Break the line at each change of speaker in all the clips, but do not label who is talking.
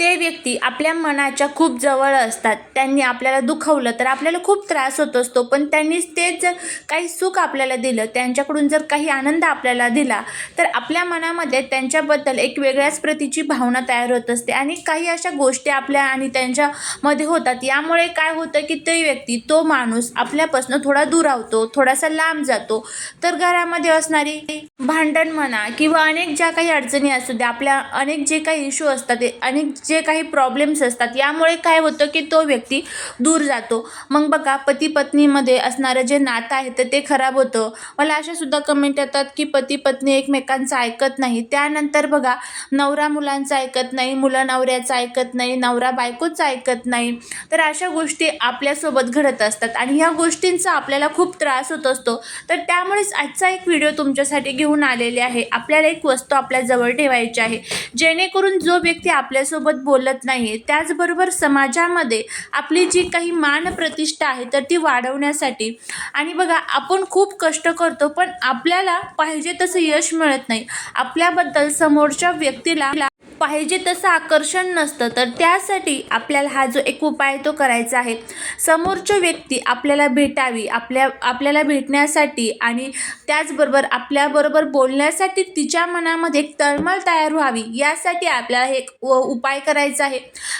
ते व्यक्ती आपल्या मनाच्या खूप जवळ असतात. त्यांनी आपल्याला दुखवलं तर आपल्याला खूप त्रास होत असतो. पण त्यांनीच तेच जर काही सुख आपल्याला दिलं. त्यांच्याकडून जर काही आनंद आपल्याला दिला तर आपल्या मनामध्ये त्यांच्याबद्दल एक वेगळ्याच प्रतीची भावना तयार होत असते. आणि काही अशा गोष्टी आपल्या आणि त्यांच्यामध्ये होतात. यामुळे काय होतं की ते व्यक्ती तो माणूस आपल्यापासून थोडा दुरावतो थोडासा लांब जातो. तर घरामध्ये असणारी भांडण म्हणा किंवा अनेक ज्या काही अडचणी असू द्या आपल्या अनेक जे काही इश्यू असतात ते अनेक जे काही प्रॉब्लेम्स असतात यामुळे काय होतं की तो व्यक्ती दूर जातो. मग बघा पती पत्नीमध्ये असणारं जे नातं आहे तर ते खराब होतं. मला अशासुद्धा कमेंट येतात की पती पत्नी एकमेकांचं ऐकत नाही. त्यानंतर बघा नवरा मुलांचं ऐकत नाही मुलं नवऱ्याचं ऐकत नाही नवरा बायकोचं ऐकत नाही. तर अशा गोष्टी आपल्यासोबत घडत असतात आणि ह्या गोष्टींचा आपल्याला खूप त्रास होत असतो. तर त्यामुळेच आजचा एक व्हिडिओ तुमच्यासाठी घेऊन आलेले आहे. आपल्याला एक वस्तू आपल्या जवळ ठेवायची आहे. जेणेकरून जो व्यक्ती आपल्यासोबत बोलत नाही आहे त्याचबरोबर समाजामध्ये आपली जी काही मान प्रतिष्ठा आहे तर ती वाढवण्यासाठी. आणि बघा आपण खूप कष्ट करतो पण आपल्याला पाहिजे तसं यश मिळत नाही. आपल्याबद्दल समोरच्या व्यक्तीला पाहिजे तसं आकर्षण नसतं तर त्यासाठी आपल्याला हा जो एक उपाय तो करायचा आहे. समोरची व्यक्ती आपल्याला भेटावी आपल्या आपल्याला भेटण्यासाठी आणि त्याचबरोबर आपल्याबरोबर बोलण्यासाठी तिच्या मनामध्ये एक तळमळ तयार व्हावी यासाठी आपल्याला हे एक व उपाय करायचा आहे.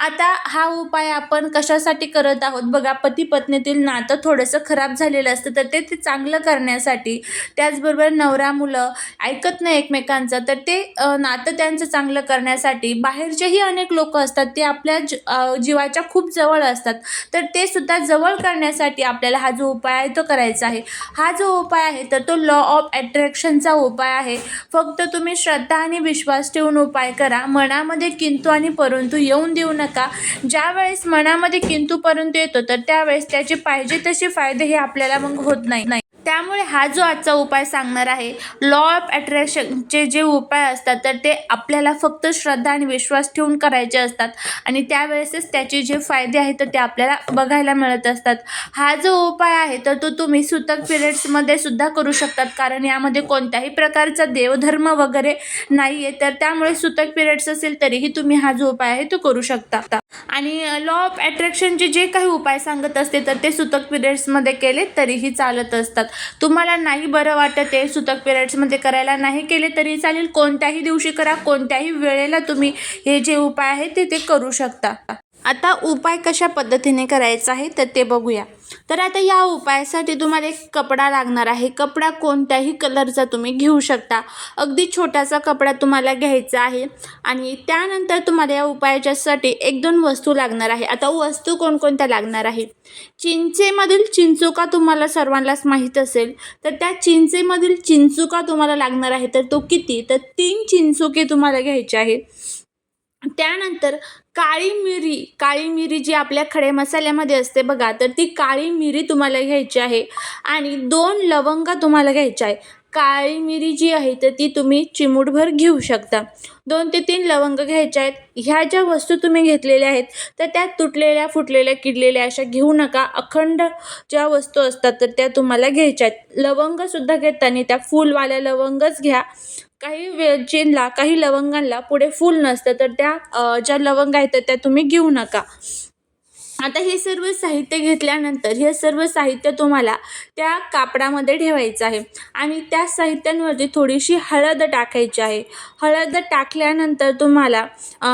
आता हा उपाय आपण कशासाठी करत आहोत? बघा पती पत्नीतील नातं थोडंसं खराब झालेलं असतं तर ते ते चांगलं करण्यासाठी त्याचबरोबर नवरा मुलं ऐकत नाही एकमेकांचं तर ते नातं त्यांचं चांगलं करण्यासाठी बाहेरचेही अनेक लोक असतात ते आपल्या ज जीवाच्या खूप जवळ असतात. तर ते सुद्धा जवळ करण्यासाठी आपल्याला हा जो उपाय आहे तो करायचा आहे. हा जो उपाय आहे तर तो लॉ ऑफ ॲट्रॅक्शनचा उपाय आहे. फक्त तुम्ही श्रद्धा आणि विश्वास ठेवून उपाय करा. मनामध्ये किंतू आणि परंतु येऊन देऊ नका. ज्यावेळेस मनामध्ये किंतू परंतु येतो तर त्यावेळेस त्याचे पाहिजे तसे फायदे हे आपल्याला मग होत नाही नाही. त्यामुळे हा जो आजचा उपाय सांगणार आहे लॉ ऑफ अट्रॅक्शनचे जे उपाय असतात तर ते आपल्याला फक्त श्रद्धा आणि विश्वास ठेवून करायचे असतात. आणि त्यावेळेसच त्याचे जे फायदे आहेत तर ते आपल्याला बघायला मिळत असतात. हा जो उपाय आहे तर तो तुम्ही सुतक पिरियड्समध्ये सुद्धा करू शकतात. कारण यामध्ये कोणत्याही प्रकारचा देवधर्म वगैरे नाही आहे तर त्यामुळे सुतक पिरियड्स असेल तरीही तुम्ही हा जो उपाय आहे तो करू शकता. आणि लॉ ऑफ अट्रॅक्शनचे जे काही उपाय सांगत असते तर ते सुतक पिरियड्समध्ये केले तरीही चालत असतात. तुम्हाला नाही बरं वाटत आहे सुतक पिरियड्समध्ये करायला नाही केले तरी चालेल. कोणत्याही दिवशी करा कोणत्याही वेळेला तुम्ही हे जे उपाय आहे ते ते करू शकता. आता उपाय कशा पद्धतीने करायचा आहे तर ते बघूया. तर आता या उपायासाठी तुम्हाला एक कपडा लागणार आहे. कपडा कोणत्याही कलरचा तुम्ही घेऊ शकता. अगदी छोटासा कपडा तुम्हाला घ्यायचा आहे आणि त्यानंतर तुम्हाला या उपायाच्यासाठी एक दोन वस्तू लागणार आहे. आता वस्तू कोणकोणत्या लागणार आहे? चिंचेमधील चिंचुका तुम्हाला सर्वांनाच माहीत असेल तर त्या चिंचेमधील चिंचुका तुम्हाला लागणार आहे. तर तो किती? तर तीन चिंचुके तुम्हाला घ्यायचे आहे. त्यानंतर काळी मिरी काळी मिरी जी आपल्या खडे मसाल्यामध्ये असते बघा तर ती काळी मिरी तुम्हाला घ्यायची आहे आणि दोन लवंगा तुम्हाला घ्यायच्या आहे. काळी मिरी जी आहे तर ती तुम्ही चिमूटभर घेऊ शकता. दोन ते तीन लवंग घ्यायच्या आहेत. ह्या ज्या वस्तू तुम्ही घेतलेल्या आहेत तर त्या तुटलेल्या फुटलेल्या किडलेल्या अशा घेऊ नका. अखंड ज्या वस्तू असतात तर त्या तुम्हाला घ्यायच्या आहेत. लवंगसुद्धा घेताना त्या फुलवाल्या लवंगच घ्या. काही वेलचींला काही लवंगांना पुढे फूल नसतं तर त्या ज्या लवंग आहेत तर त्या तुम्ही घेऊ नका. आता हे सर्व साहित्य घेतल्यानंतर हे सर्व साहित्य तुम्हाला त्या कापडामध्ये ठेवायचं आहे. आणि त्या साहित्यांवरती थोडीशी हळद टाकायची आहे. हळद टाकल्यानंतर तुम्हाला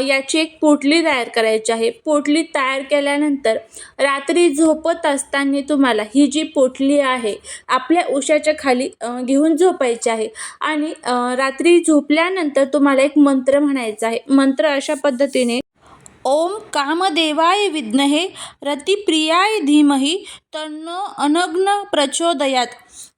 याची एक पोटली तयार करायची आहे. पोटली तयार केल्यानंतर रात्री झोपत असताना तुम्हाला ही जी पोटली आहे आपल्या उशाच्या खाली घेऊन झोपायची आहे. आणि रात्री झोपल्यानंतर तुम्हाला एक मंत्र म्हणायचा आहे. मंत्र अशा पद्धतीने ओम कामदेवाय विद्महे रतिप्रियाय धीमहि तन्नो अनग्न प्रचोदयात.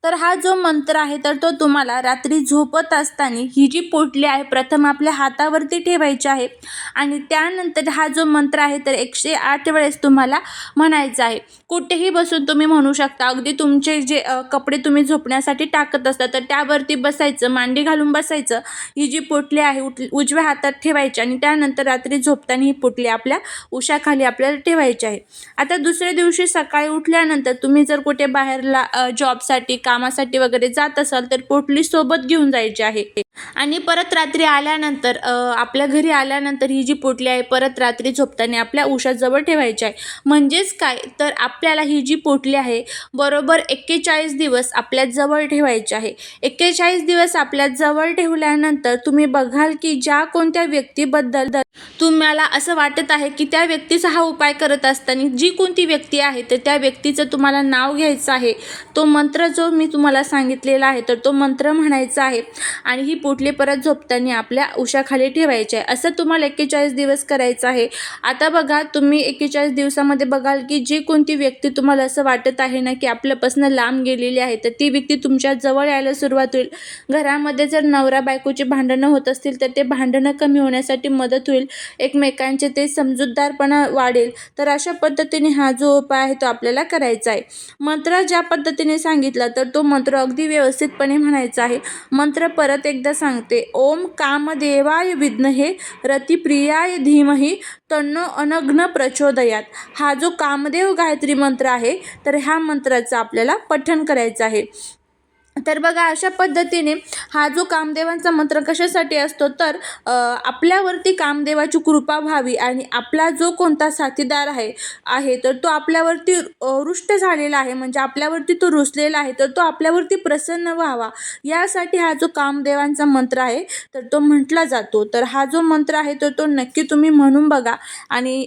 तर हा जो मंत्र आहे तर तो तुम्हाला रात्री झोपत असताना ही जी पोटली आहे प्रथम आपल्या हातावरती ठेवायची आहे आणि त्यानंतर हा जो मंत्र आहे तर एकशे आठ वेळेस तुम्हाला म्हणायचा आहे. कुठेही बसून तुम्ही म्हणू शकता अगदी तुमचे जे कपडे तुम्ही झोपण्यासाठी टाकत असता तर त्यावरती बसायचं मांडी घालून बसायचं ही जी पोटली आहे उठ उजव्या हातात ठेवायची आणि त्यानंतर रात्री झोपताना ही पोटली आपल्या उशाखाली आपल्याला ठेवायची आहे. आता दुसऱ्या दिवशी सकाळी उठल्या उठल्यानंतर तुम्ही जर कुठे बाहेरला जॉबसाठी कामासाठी वगैरे जात असाल तर पोटली सोबत घेऊन जायची आहे. आणि परत रात्री आल्यानंतर आपल्या घरी आल्यानंतर ही जी पोटली आहे परत रात्री झोपताना आपल्या उशाजवळ ठेवायची आहे. म्हणजेच काय? तर आपल्याला ही जी पोटली आहे बरोबर एक्केचाळीस दिवस आपल्या जवळ ठेवायची आहे. एक्केचाळीस दिवस आपल्या जवळ ठेवल्यानंतर तुम्ही बघाल की ज्या कोणत्या व्यक्तीबद्दल तुम्हाला असं वाटत आहे की त्या व्यक्तीचा हा उपाय करत असताना जी कोणती व्यक्ती आहे तर त्या व्यक्तीचं तुम्हाला नाव घ्यायचं आहे. तो मंत्र जो मी तुम्हाला सांगितलेला आहे तर तो मंत्र म्हणायचा आहे. आणि ही पोटली परत झोपताना आपल्या उशाखाली ठेवायची आहे. असं तुम्हाला एक्केचाळीस दिवस करायचं आहे. आता बघा तुम्ही एक्केचाळीस दिवसामध्ये बघाल की जी कोणती व्यक्ती तुम्हाला असं वाटत आहे ना की आपल्यापासून लांब गेलेली आहे तर ती व्यक्ती तुमच्या जवळ यायला सुरुवात होईल. घरामध्ये जर नवरा बायकोची भांडणं होत असतील तर ते भांडणं कमी होण्यासाठी मदत होईल. एकमेकांचे ते समजूतदारपणा वाढेल. तर अशा पद्धतीने हा जो उपाय आहे तो आपल्याला करायचा आहे. मंत्र ज्या पद्धतीने सांगितला तर तो मंत्र अगदी व्यवस्थितपणे म्हणायचा आहे. मंत्र परत एकदा सांगते ओम कामदेवाय विद्महे रतिप्रियाय धीमही तन्नो अनग्न प्रचोदयात. हा जो कामदेव गायत्री मंत्र आहे तर ह्या मंत्राचं आपल्याला पठण करायचं आहे. तर बघा अशा पद्धतीने हा जो कामदेवांचा मंत्र कशासाठी असतो? तर आपल्यावरती कामदेवाची कृपा व्हावी आणि आपला जो कोणता साथीदार आहे आहे तर तो आपल्यावरती रुष्ट झालेला आहे म्हणजे आपल्यावरती तो रुसलेला आहे तर तो आपल्यावरती प्रसन्न व्हावा. यासाठी हा जो कामदेवांचा मंत्र आहे तर तो म्हटला जातो. तर हा जो मंत्र आहे तर तो नक्की तुम्ही म्हणून बघा. आणि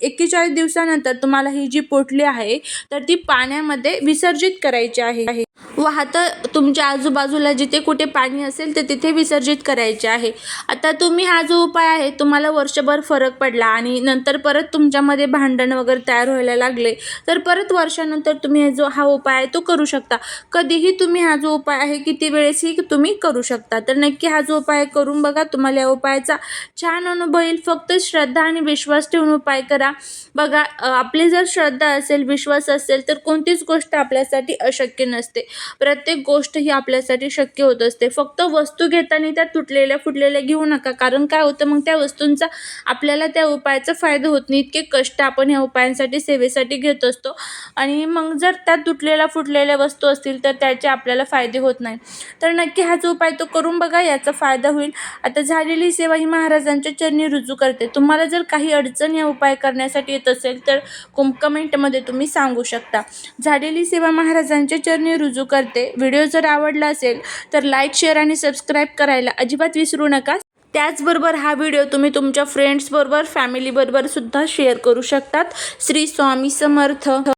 एक्केचाळीस दिवसानंतर तुम्हाला ही जी पोटली आहे तर ती पाण्यामध्ये विसर्जित करायची आहे. वाहतं तुमच्या आजूबाजूला जिथे कुठे पाणी असेल ते तिथे विसर्जित करायचे आहे. आता तुम्ही हा जो उपाय आहे तुम्हाला वर्षभर फरक पडला आणि नंतर परत तुमच्यामध्ये भांडण वगैरे तयार व्हायला लागले तर परत वर्षानंतर तुम्ही जो हा उपाय आहे तो करू शकता. कधीही तुम्ही हा जो उपाय आहे किती वेळेसही तुम्ही करू शकता. तर नक्की हा जो उपाय करून बघा. तुम्हाला या उपायाचा छान अनुभव येईल. फक्त श्रद्धा आणि विश्वास ठेवून उपाय करा. बघा आपली जर श्रद्धा असेल विश्वास असेल तर कोणतीच गोष्ट आपल्यासाठी अशक्य नसते. प्रत्येक गोष्ट ही आपल्यासाठी शक्य होत असते. फक्त वस्तू घेताना त्या तुटलेल्या फुटलेल्या घेऊ नका. कारण काय होतं मग त्या वस्तूंचा आपल्याला त्या उपायाचा फायदा होत नाही. इतके कष्ट आपण ह्या उपायांसाठी सेवेसाठी घेत असतो. आणि मग जर त्या तुटलेल्या फुटलेल्या वस्तू असतील तर त्याचे आपल्याला फायदे होत नाही. तर नक्की हा जो उपाय तो करून बघा याचा फायदा होईल. आता झालेली सेवा ही महाराजांच्या चरणी रुजू करते. तुम्हाला जर काही अडचण या उपाय करण्यासाठी येत असेल तर कमेंटमध्ये तुम्ही सांगू शकता. झालेली सेवा महाराजांच्या चरणी रुजू कर करते. व्हिडिओ जर आवडला असेल तर लाईक शेअर आणि सबस्क्राईब करायला अजिबात विसरू नका. त्याचबरोबर हा व्हिडिओ तुम्ही तुमच्या फ्रेंड्सबरोबर फॅमिलीबरोबर सुद्धा शेअर करू शकतात. श्री स्वामी समर्थ.